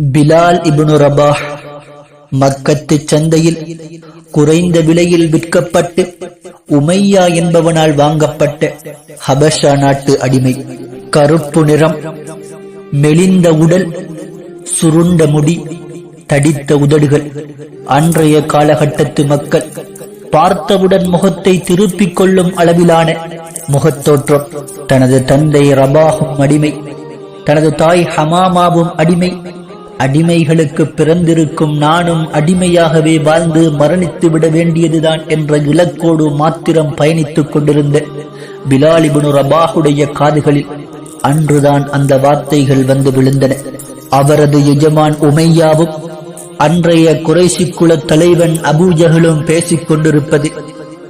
பிலால் இபுனு ரபா மக்கத்து சந்தையில் குறைந்த விலையில் விற்கப்பட்டு உமையா என்பவனால் வாங்கப்பட்ட ஹபஷா நாட்டு அடிமை. கருப்பு நிறம் மெலிந்த உடல் சுருண்ட முடி தடித்த உதடுகள். அன்றைய காலகட்டத்து மக்கள் பார்த்தவுடன் முகத்தை திருப்பிக் கொள்ளும் அளவிலான முகத்தோற்றம். தனது தந்தை ரபாகும் அடிமை தனது தாய் ஹமாமாவும் அடிமை அடிமைகளுக்கு பிறந்திருக்கும் நானும் அடிமையாகவே வாழ்ந்து மரணித்து விட வேண்டியதுதான் என்ற இலக்கோடு மாத்திரம் பயணித்துக் கொண்டிருந்த பிலாலிபுனு ரபாஹுடைய காதுகளில் அன்றுதான் அந்த வார்த்தைகள் வந்து விழுந்தன. அவரது எஜமான் உமையாவும் அன்றைய குறைசி குல தலைவன் அபூஜகளும் பேசிக் கொண்டிருப்பது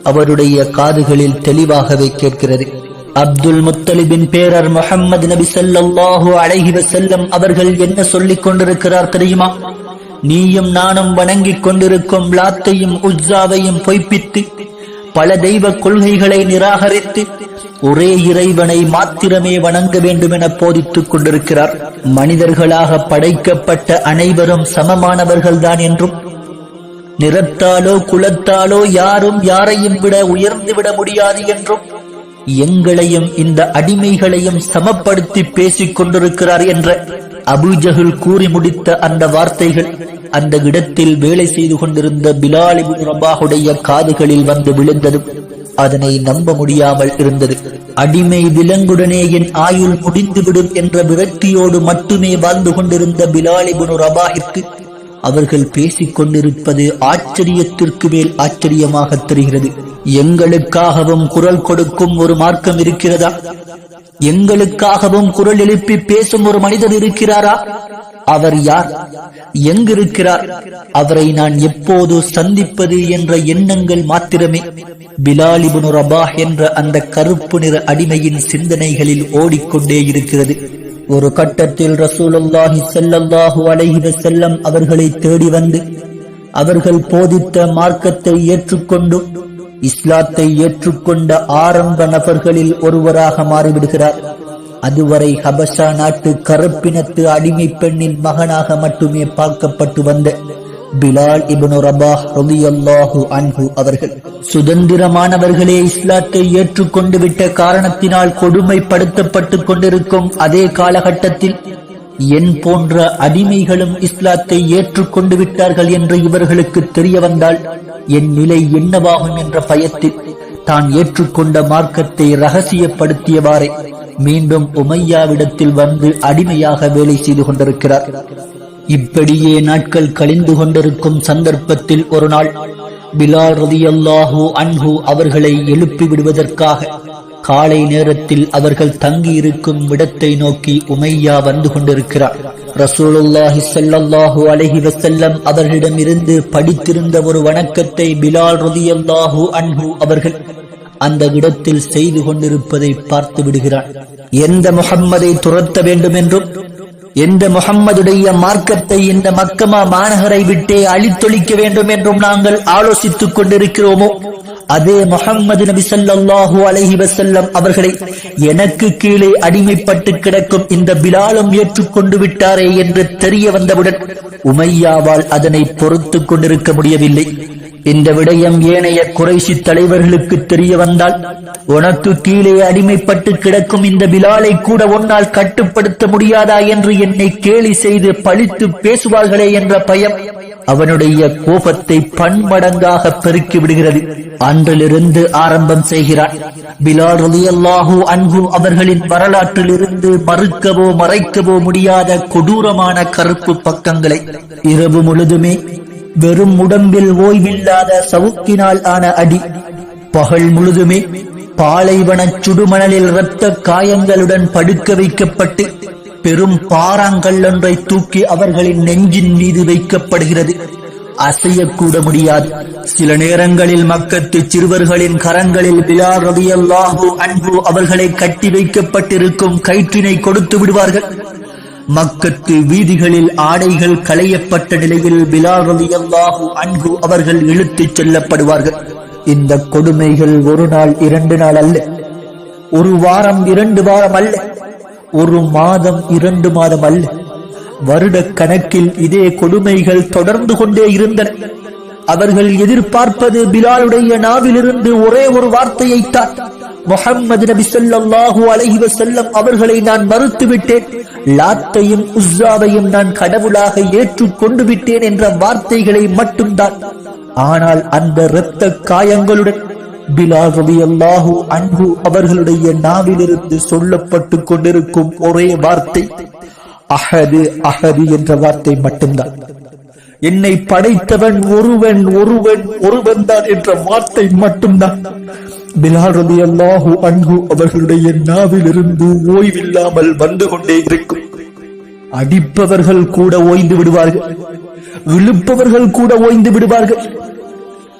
அவருடைய காதுகளில் தெளிவாகவே கேட்கிறது. அப்துல் முத்தலிபின் பேரர் முகம்மது நபி சல்லாஹூ அழகி செல்லம் அவர்கள் என்ன சொல்லிக் கொண்டிருக்கிறார் தெரியுமா? நீயும் நானும் வணங்கிக் கொண்டிருக்கும் லாத்தையும் உஜ்ஜாவையும் பொய்ப்பித்து பல தெய்வ கொள்கைகளை நிராகரித்து ஒரே இறைவனை மாத்திரமே வணங்க வேண்டும் என போதித்துக் கொண்டிருக்கிறார். மனிதர்களாக படைக்கப்பட்ட அனைவரும் சமமானவர்கள்தான் என்றும் நிறத்தாலோ குலத்தாலோ யாரும் யாரையும் விட உயர்ந்து விட முடியாது என்றும் எங்களையும் இந்த அடிமைகளையும் சமப்படுத்தி பேசிக் கொண்டிருக்கிறார் என்ற அபுஜகுல் கூறி முடித்த அந்த வார்த்தைகள் அந்த இடத்தில் வேலை செய்து கொண்டிருந்த பிலாலி ரபாஹுடைய காதுகளில் வந்து விழுந்ததும் அதனை நம்ப முடியாமல் இருந்தது. அடிமை விலங்குடனே என் ஆயுள் முடிந்துவிடும் என்ற விரக்தியோடு மட்டுமே வாழ்ந்து கொண்டிருந்த பிலாலிபுனு ரபாஹிற்கு அவர்கள் பேசிக் கொண்டிருப்பது ஆச்சரியத்திற்கு மேல் ஆச்சரியமாக தெரிகிறது. எங்களுக்காகவும் குரல் கொடுக்கும் ஒரு மார்க்கம் இருக்கிறதா? எங்களுக்காகவும் குரல் எழுப்பி பேசும் ஒரு மனிதர் இருக்கிறாரா? அவர் யார்? எங்கிருக்கிறார்? அவரை நான் எப்போது சந்திப்பது என்ற எண்ணங்கள் மாத்திரமே. பிலாலிபுனு ரபா என்ற அந்த கருப்பு நிற அடிமையின் சிந்தனைகளில் ஓடிக்கொண்டே இருக்கிறது. ஒரு கட்டத்தில் ரசூலுல்லாஹி செல்லல்லாஹு அலைஹி வஸல்லம் அவர்களை தேடி வந்து அவர்கள் போதித்த மார்க்கத்தை ஏற்றுக்கொண்டு இஸ்லாத்தை ஏற்றுக்கொண்ட ஆரம்ப நபர்களில் ஒருவராக மாறிவிடுகிறார். அதுவரை ஹபஷா நாட்டு கருப்பினத்து அடிமை பெண்ணின் மகனாக மட்டுமே பார்க்கப்பட்டு வந்த பிலால் இபனு ரபாஹ் ரலியல்லாஹு அன்ஹு அவர்கள் சுதந்திரமானவர்களே இஸ்லாத்தை ஏற்றுக்கொண்டு விட்ட காரணத்தினால் கொடுமைப்படுத்தப்பட்டுக் கொண்டிருக்கும் அதே காலகட்டத்தில் என் போன்ற அடிமைகளும் இஸ்லாத்தை ஏற்றுக்கொண்டு விட்டார்கள் என்று இவர்களுக்கு தெரிய வந்தால் என் நிலை என்னவாகும் என்ற பயத்தில் தான் ஏற்றுக்கொண்ட மார்க்கத்தை ரகசியப்படுத்தியவாறே மீண்டும் உமையாவிடத்தில் வந்து அடிமையாக வேலை செய்து கொண்டிருக்கிறார். இப்படியே நாட்கள் கழிந்து கொண்டிருக்கும் சந்தர்ப்பத்தில் ஒரு நாள் பிலால் ரதியல்லாஹு அன்ஹூ அவர்களை எழுப்பி விடுவதற்காக காலை நேரத்தில் அவர்கள் தங்கியிருக்கும் இடத்தை நோக்கி உமையா வந்து கொண்டிருக்கிறார். ரசூலுல்லாஹி ஸல்லல்லாஹு அலைஹி வஸல்லம் அவர்களிடமிருந்து படித்திருந்த ஒரு வணக்கத்தை பிலால் ரதியல்லாஹு அன்ஹூ அவர்கள் அந்த இடத்தில் செய்து கொண்டிருப்பதை பார்த்து விடுகிறான் எந்த முகம்மதை துரத்த வேண்டும் என்றும் எந்த முகம்மதுடைய மார்க்கத்தை இந்த மக்கமா மாநகரை விட்டே அழித்தொழிக்க வேண்டும் என்றும் நாங்கள் ஆலோசித்துக் கொண்டிருக்கிறோமோ? அதே முகம்மது நபி சொல்லாஹு அலஹி வசல்லம் அவர்களை எனக்கு கீழே அடிமைப்பட்டு கிடக்கும் இந்த பிலாலும் ஏற்றுக்கொண்டு விட்டாரே என்று தெரிய வந்தவுடன் உமையாவால் அதனை பொறுத்துக் கொண்டிருக்க முடியவில்லை. இந்த விடயம் ஏனைய குறைசி தலைவர்களுக்கு தெரிய வந்தால் உனக்கு கீழே அடிமைப்பட்டு கிடக்கும் இந்த பிலாலை கூட உன்னால் கட்டுப்படுத்த முடியாதா என்று என்னை கேலி செய்து பழித்து பேசுவார்களே என்ற பயம் அவனுடைய கோபத்தை பன்மடங்காக பெருக்கி விடுகிறது. அன்றிலிருந்து ஆரம்பம் செய்கிறான். பிலால் ரலியல்லாஹு அன்பு அவர்களின் வரலாற்றில் இருந்து மறுக்கவோ மறைக்கவோ முடியாத கொடூரமான கருப்பு பக்கங்களை இரவு முழுதுமே வெறும் உடம்பில் ஓய்வில்லாத சவுக்கினால் ஆன அடி. பகல் முழுதுமே பாலைவன சுடுமணலில் இரத்த காயங்களுடன் படுக்க வைக்கப்பட்டு பெரும் பாறாங்கல் ஒன்றை தூக்கி அவர்களின் நெஞ்சின் மீது வைக்கப்படுகிறது. அசையக்கூட முடியாது. சில நேரங்களில் மக்கத்து சிறுவர்களின் கரங்களில் பிலார் ரதியல்லாஹு அன்பு அவர்களை கட்டி வைக்கப்பட்டிருக்கும் கயிற்றினை கொடுத்து விடுவார்கள். மக்கத்து வீதிகளில் ஆடைகள் களையப்பட்ட நிலையில் பிலால் ரலியல்லாஹு அவர்கள் இழுத்துச் செல்லப்படுவார்கள். இந்த கொடுமைகள் ஒரு நாள் இரண்டு நாள் அல்ல. ஒரு வாரம் இரண்டு வாரம் அல்ல. ஒரு மாதம் இரண்டு மாதம் அல்ல. வருட கணக்கில் இதே கொடுமைகள் தொடர்ந்து கொண்டே இருந்தன. அவர்கள் எதிர்பார்ப்பது பிலாலுடைய நாவிலிருந்து ஒரே ஒரு வார்த்தையைத்தான். முகம்மது நபி ஸல்லல்லாஹு அலஹி வசல்லம் அவர்களை நான் மறுத்துவிட்டேன். லாத்தையும் உஸ்ஸாவையும் நான் கடவுளாக ஏற்றுக் கொண்டு விட்டேன் என்ற வார்த்தைகளை மட்டும்தான். ஆனால் அந்த இரத்த காயங்களுடன் பிலால் அல்லாஹு அன்பு அவர்களுடைய நாவிலிருந்து சொல்லப்பட்டு கொண்டிருக்கும் ஒரே வார்த்தை அஹது அஹது என்ற வார்த்தை மட்டும்தான். என்னை படைத்தவன் ஒருவன் ஒருவன் ஒருவன் தான் என்ற வார்த்தை மட்டும்தான். பிலால் ரலியல்லாஹு அன்பு அவர்களுடைய நாவிலிருந்து ஓய்வில்லாமல் வந்து கொண்டே இருக்கும். அடிப்பவர்கள் கூட ஓய்ந்து விடுவார்கள். இழுப்பவர்கள் கூட ஓய்ந்து விடுவார்கள்.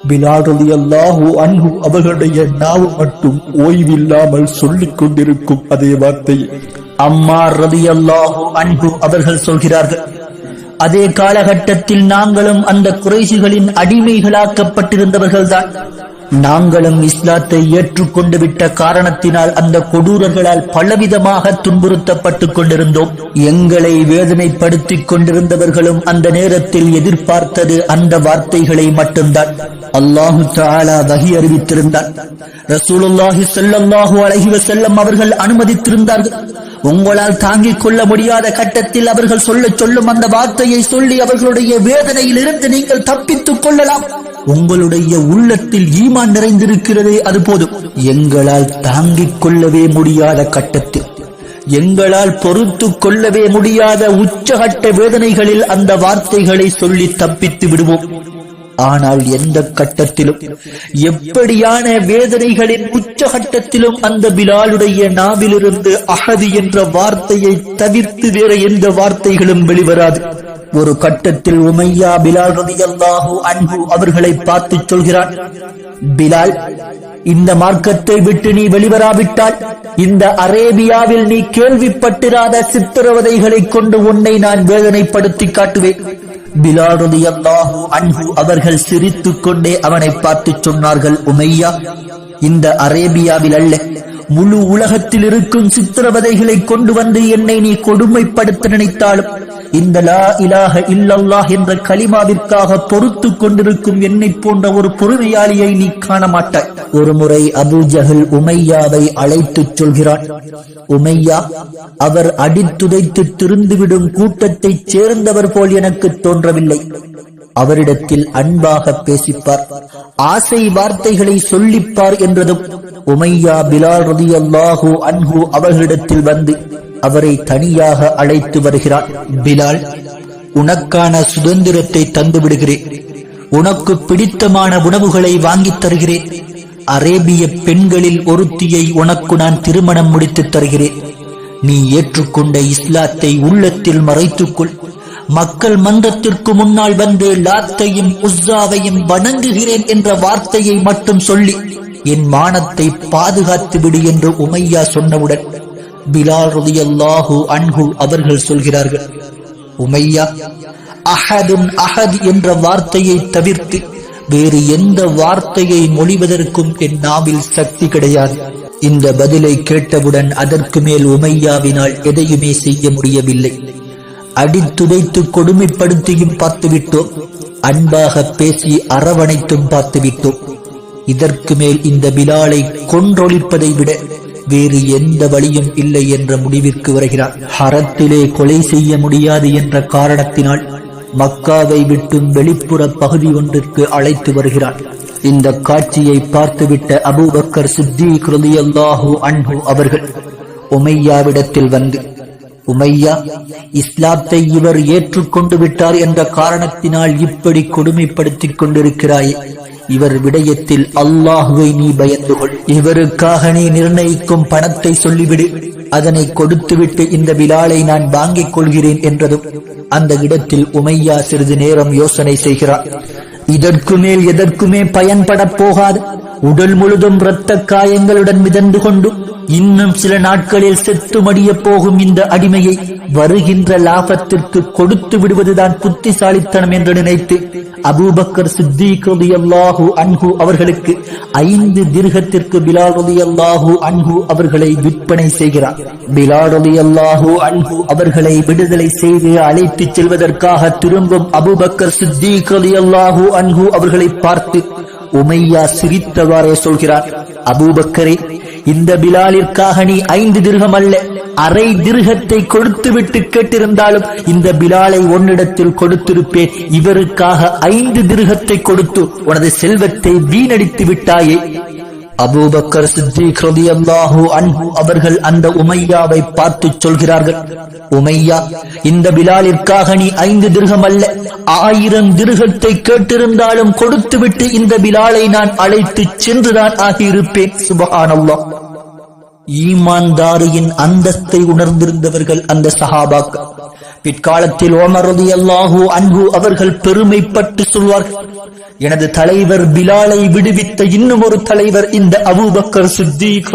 பிலால் ரலியல்லாஹு அன்பு அவர்களுடைய நாவு மட்டும் ஓய்வில்லாமல் சொல்லிக் கொண்டிருக்கும் அதே வார்த்தை. அம்மா ரதி அல்லாஹு அன்பு அவர்கள் சொல்கிறார்கள் அதே காலகட்டத்தில் நாங்களும் அந்த குறைசிகளின் அடிமைகளாக்கப்பட்டிருந்தவர்கள்தான். நாங்களும் இஸ்லாத்தை ஏற்றுக்கொண்டு விட்ட காரணத்தினால் அந்த கொடூரர்களால் பலவிதமாக துன்புறுத்தப்பட்டுக் கொண்டிருந்தோம். எங்களை வேதனைப்படுத்திக் கொண்டிருந்தவர்களும் அந்த நேரத்தில் எதிர்பார்த்தது அந்த வார்த்தைகளை மட்டும்தான். அல்லாஹு தாலா வகி அறிவித்திருந்தார். ரசூலுல்லாஹி ஸல்லல்லாஹு அலைஹி செல்லம் அவர்கள் அனுமதித்திருந்தார்கள். உங்களால் தாங்கிக் கொள்ள முடியாத கட்டத்தில் அவர்கள் சொல்ல சொல்லும் அந்த வார்த்தையை சொல்லி அவர்களுடைய வேதனையில் இருந்து நீங்கள் தப்பித்துக் கொள்ளலாம். உங்களுடைய உள்ளத்தில் ஈமான் நிறைந்திருக்கிறதே அது போதும். எங்களால் தாங்கிக் கொள்ளவே முடியாத கட்டத்தில் எங்களால் பொறுத்து கொள்ளவே முடியாத உச்சகட்ட வேதனைகளில் அந்த வார்த்தைகளை சொல்லி தப்பித்து விடுவோம். ஆனால் எந்த கட்டத்திலும் எப்படியான வேதனைகளின் உச்சகட்டத்திலும் அந்த பிலாலுடைய நாவிலிருந்து அகதி என்ற வார்த்தையை தவிர்த்து வேற எந்த வார்த்தைகளும் வெளிவராது. ஒரு கட்டத்தில் உமையா பிலால் ரதியல்லாஹு அன்பு அவர்களை பார்த்து சொல்கிறான் பிலால் இந்த மார்க்கத்தை விட்டு நீ வெளிவராவிட்டால் இந்த அரேபியாவில் நீ கேள்விப்பட்டிராத சித்திரவதைகளைக் கொண்டு உன்னை நான் வேதனைப்படுத்தி காட்டுவேன். பிலால் அல்லாஹு அன்பு அவர்கள் சிரித்துக் கொண்டே அவனை பார்த்து சொன்னார்கள் உமையா இந்த அரேபியாவில் அல்ல முழு உலகத்தில் இருக்கும் சித்திரவதைகளை கொண்டு வந்து என்னை நீ கொடுமைப்படுத்த நினைத்தாலும் இந்த லா இலாக இல்லல்லாஹ் என்ற கலிமாவிற்காக பொறுத்து கொண்டிருக்கும் என்னை போன்ற ஒரு பொறுமையாளியை நீ காண மாட்டாய் ஒரு முறை அபு ஜஹல் உமையாவை அழைத்துச் சொல்கிறான். உமையா அவர் அடித்துதைத்து திருந்துவிடும் கூட்டத்தைச் சேர்ந்தவர் போல் எனக்கு தோன்றவில்லை. அவரிடத்தில் அன்பாக பேசிப்பார். ஆசை வார்த்தைகளை சொல்லிப்பார் என்றதும் உமையா பிலால் ரதி அல்லாஹூ அன்ஹு அவர்களிடத்தில் வந்து அவரை தனியாக அழைத்து வருகிறார். பிலால் உனக்கான சுதந்திரத்தை தந்து விடுகிறேன். உனக்கு பிடித்தமான உணவுகளை வாங்கித் தருகிறேன். அரேபிய பெண்களில் ஒருத்தியை உனக்கு நான் திருமணம் முடித்துத் தருகிறேன். நீ ஏற்றுக்கொண்ட இஸ்லாத்தை உள்ளத்தில் மறைத்துக்கொள் மக்கள் மன்றத்திற்கு முன்னால் வந்து லாத்தையும் உஸ்ஸாவையும் வணங்குகிறேன் என்ற வார்த்தையை மட்டும் சொல்லி என் மானத்தை பாதுகாத்து விடு என்று உமையா சொன்னவுடன் பிலால் ருதியல்லாஹு அன்ஹு அவர்கள் சொல்கிறார்கள் உமையா அஹதுன் அஹத் என்ற வார்த்தையை தவிர்த்து வேறு எந்த வார்த்தையை மொழிவதற்கும் என் நாவில் சக்தி கிடையாது. இந்த பதிலை கேட்டவுடன் அதற்கு மேல் உமையாவினால் எதையுமே செய்ய முடியவில்லை. அடித்துதைத்து கொடுமைப்படுத்தியும் பார்த்துவிட்டோம். அன்பாக பேசி அரவணைத்தும் பார்த்துவிட்டோம். இதற்கு மேல் இந்த பிலாலை கொன்றொழிப்பதை விட வேறு எந்த வழியும் இல்லை என்ற முடிவிற்கு வருகிறார். ஹரத்திலே கொலை செய்ய முடியாது என்ற காரணத்தினால் மக்காவை விட்டும் வெளிப்புற பகுதி ஒன்றிற்கு அழைத்து வருகிறார். இந்த காட்சியை பார்த்துவிட்ட அபூபக்கர் சித்தி கிருதியல்லாஹு அன்பு அவர்கள் உமையாவிடத்தில் வந்து உமையா இஸ்லாத்தை இவர் ஏற்றுக்கொண்டு விட்டார் என்ற காரணத்தினால் இப்படி கொடுமைப்படுத்திக் கொண்டிருக்கிறாயே இவர் விடயத்தில் அல்லாஹுவை நீ பயந்து கொள் இவருக்காக நீ நிர்ணயிக்கும் பணத்தை சொல்லிவிடு. அதனை கொடுத்துவிட்டு இந்த விழாலை நான் வாங்கிக் கொள்கிறேன் என்றதும் அந்த இடத்தில் உமையா சிறிது நேரம் யோசனை செய்கிறார். இதற்கு மேல் எதற்குமே பயன்பட போகாது. உடல் முழுதும் இரத்த காயங்களுடன் மிதந்து கொண்டு இன்னும் சில நாட்களில் செத்து மடிய போகும் இந்த அடிமையை வருகின்ற லாபத்திற்கு கொடுத்து விடுவதுதான் புத்திசாலித்தனம் என்று நினைத்து அபூபக்கர் சித்திக் ரலியல்லாஹு அன்ஹு அவர்களுக்கு ஐந்து திருகத்திற்கு பிலால் ரலியல்லாஹு அன்ஹு அவர்களை விற்பனை செய்கிறார். பிலால் அல்லாஹு அன்ஹு அவர்களை விடுதலை செய்து அழைத்துச் செல்வதற்காக திரும்பும் அபூபக்கர் சித்திக் அல்லாஹு அன்ஹு அவர்களை பார்த்து உமையா சிரித்தவாறே சொல்கிறார். அபூபக்கரே இந்த பிலாலிற்காக நீ ஐந்து திருகம் அல்ல அரை திருகத்தை கொடுத்து விட்டு கேட்டிருந்தாலும் இந்த பிலாலை உன்னிடத்தில் கொடுத்திருப்பேன். இவருக்காக ஐந்து திருகத்தை கொடுத்து உனது செல்வத்தை வீணடித்து விட்டாயே. அபூபக்கர் சித்திக் ரலியல்லாஹு அன்பு அவர்கள் அந்த உமையாவை பார்த்து சொல்கிறார்கள் உமையா இந்த பிலாலிற்காக நீ ஐந்து திருகம் அல்ல ஆயிரம் திருகத்தை கேட்டிருந்தாலும் கொடுத்துவிட்டு இந்த பிலாலை நான் அழைத்து சென்றுதான் ஆகியிருப்பேன். சுபஹானல்லாஹ் ஈமான்தாரியின் அந்தஸ்தை உணர்ந்திருந்தவர்கள் அந்த சஹாபாக்கள். பிற்காலத்தில் ஓமரதி அல்லாஹூ அன்பு அவர்கள் பெருமைப்பட்டு சொல்வார்கள் எனது தலைவர் பிலாலை விடுவித்த இன்னும் ஒரு தலைவர் இந்த அபூபக்கர் சித்திக்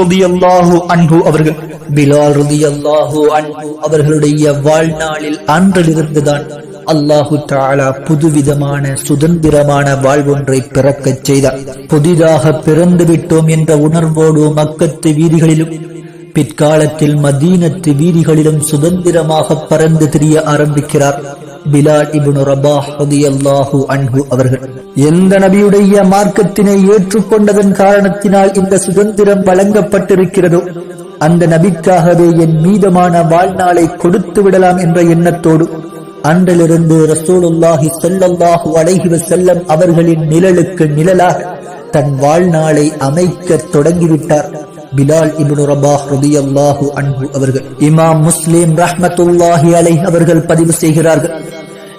அவர்கள். பிலால் ரலியல்லாஹு அன்பு அவர்களுடைய வாழ்நாளில் அன்றிலிருந்துதான் அல்லாஹு தாலா புதுவிதமான சுதந்திரமான வாழ்வொன்றை பிறக்கச் செய்தார். புதிதாக பிறந்து விட்டோம் என்ற உணர்வோடு மக்கத்து வீதிகளிலும் பிற்காலத்தில் மதீனத்து வீதிகளிலும் சுதந்திரமாக பறந்து திரிய ஆரம்பிக்கிறார். பிலால் இபுன் ரபா ரலியல்லாஹு அன்ஹு அவர்கள். எந்த நபியுடைய மார்க்கத்தினை ஏற்றுக்கொண்டதன் காரணத்தினால் இந்த சுதந்திரம் வழங்கப்பட்டிருக்கிறதோ அந்த நபிக்காகவே என் மீதமான வாழ்நாளை கொடுத்து விடலாம் என்ற எண்ணத்தோடு அன்றிலிருந்து ரசூலுல்லாஹி செல்லல்லாஹு அலைஹி செல்லம் அவர்களின் நிழலுக்கு நிழலாக தன் வாழ்நாளை அமைக்க தொடங்கிவிட்டார் பிலால் இப்னு ரபாஹ் ரலியல்லாஹு அன்பு அவர்கள். இமாம் முஸ்லிம் ரஹ்மத்துல்லாஹி அலை அவர்கள் பதிவு செய்கிறார்கள்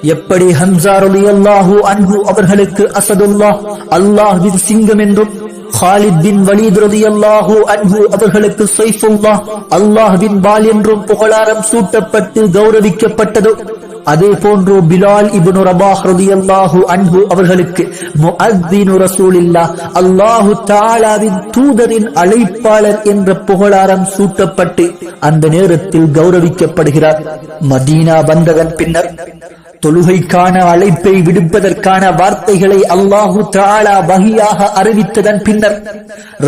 எப்படி ஹம்சா ரலியல்லாஹு அன்பு அவர்களுக்கு அசதுல்லாஹ் அல்லாஹ்வின் சிங்கம் என்றும் ஹாலித் பின் வலீத் ரலியல்லாஹு அன்ஹு அவர்களுக்கு சைஃபுல்லாஹ் அல்லாஹ்வின் பால் என்றும் புகழாரம் சூட்டப்பட்டு கௌரவிக்கப்பட்டதோ. அதே போன்று பிலால் இப்னு ரபாஹ் ரலியல்லாஹு அன்ஹு அவர்களுக்கு முஅத்தினு ரசூலில்லாஹ் அல்லாஹு தாலாவின் தூதரின் அழைப்பாளர் என்ற புகழாரம் சூட்டப்பட்டு அந்த நேரத்தில் கௌரவிக்கப்படுகிறார். மதீனா வந்ததன் பின்னர் தொழுகைக்கான அழைப்பை விடுப்பதற்கான வார்த்தைகளை அல்லாஹு தாலா வகையாக அறிவித்ததன் பின்னர்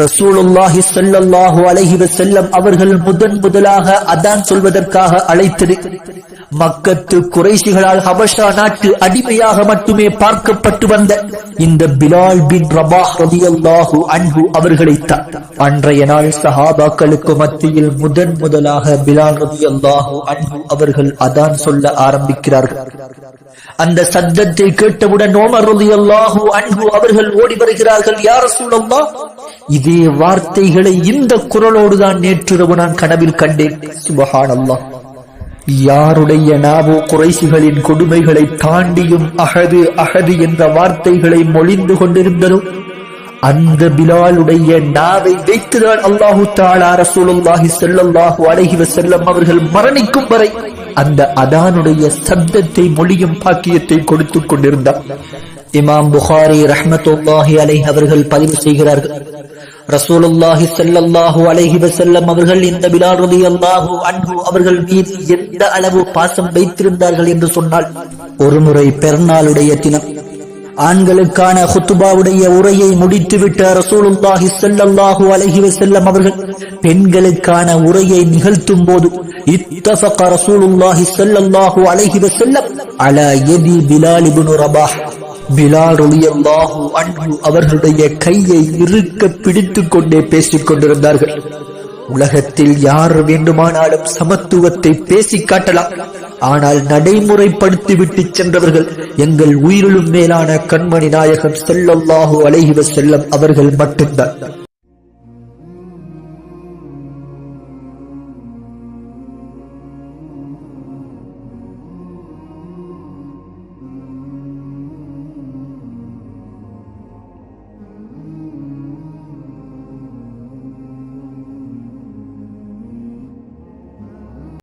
ரசூலுல்லாஹி சொல்லல்லாஹு அலைஹி செல்லம் அவர்கள் முதன் முதலாக அதான் சொல்வதற்காக அழைத்தது. மக்கத்து குறைசிகளால் ஹபஷா நாட்டு அடிமையாக மட்டுமே பார்க்கப்பட்டு வந்த இந்த பிலால் பின் ரபாஹ் ரலியல்லாஹு அன்ஹு அவர்களைத்தான் அன்றைய நாள் சஹாபாக்களுக்கு மத்தியில் முதன் முதலாக பிலால் ரலியல்லாஹு அன்பு அவர்கள் அதான் சொல்ல ஆரம்பிக்கிறார்கள். அந்த சத்தத்தை கேட்டவுடன் ஓமர் ரலியல்லாஹு அன்பு அவர்கள் ஓடி வருகிறார்கள் யார் சூழல்லா இதே வார்த்தைகளை இந்த குரலோடுதான் நேற்றிரவு நான் கனவில் கண்டேன். சுபஹானல்லாஹ். யாருடைய நாவோ குறைசிகளின் கொடுமைகளை தாண்டியும் அகது அகது என்ற வார்த்தைகளை மொழிந்து கொண்டிருந்ததோ அந்த பிலாலுடைய நாவை வைத்துதான் அல்லாஹு தாலா ரசூலுல்லாஹி செல்லல்லாஹு அலைஹி செல்லம் அவர்கள் மரணிக்கும் வரை அந்த அதானுடைய சப்தத்தை மொழியும் பாக்கியத்தை கொடுத்துக் கொண்டிருந்தார். இமாம் புகாரி ரஹ்மத்துல்லாஹி அலை அவர்கள் பதிவு செய்கிறார்கள். ரசூலுல்லாஹி செல்லல்லாஹு அலைஹி வஸல்லம் அவர்கள் இந்த பிலால் ரலியல்லாஹு அன்ஹு அவர்கள் மீது எந்த அளவு பாசம் வைத்திருந்தார்கள் என்று சொன்னால் ஒருமுறை பெருநாளுடைய தினம் ஆண்களுக்கான ஹுத்துபாவுடைய உரையை முடித்துவிட்ட ரசூலுல்லாஹி ஸல்லல்லாஹு அலைஹி வஸல்லம் அவர்கள் பெண்களுக்கான உரையை நிகழ்த்தும் போது இத்தஃபக ரசூலுல்லாஹி ஸல்லல்லாஹு அலைஹி வஸல்லம் அலா எதி பிலால் இப்னு ரபாஹ் பிலால் அவர்களுடைய கையை இறுக்க பிடித்துக் கொண்டே பேசிக் கொண்டிருந்தார்கள். உலகத்தில் யார் வேண்டுமானாலும் சமத்துவத்தை பேசிக் காட்டலாம். ஆனால் நடைமுறைப்படுத்தி விட்டு சென்றவர்கள் எங்கள் உயிரிலும் மேலான கண்மணி நாயகம் செல்லல்லாஹு அலைஹி செல்லம் அவர்கள் மட்டும்தான்.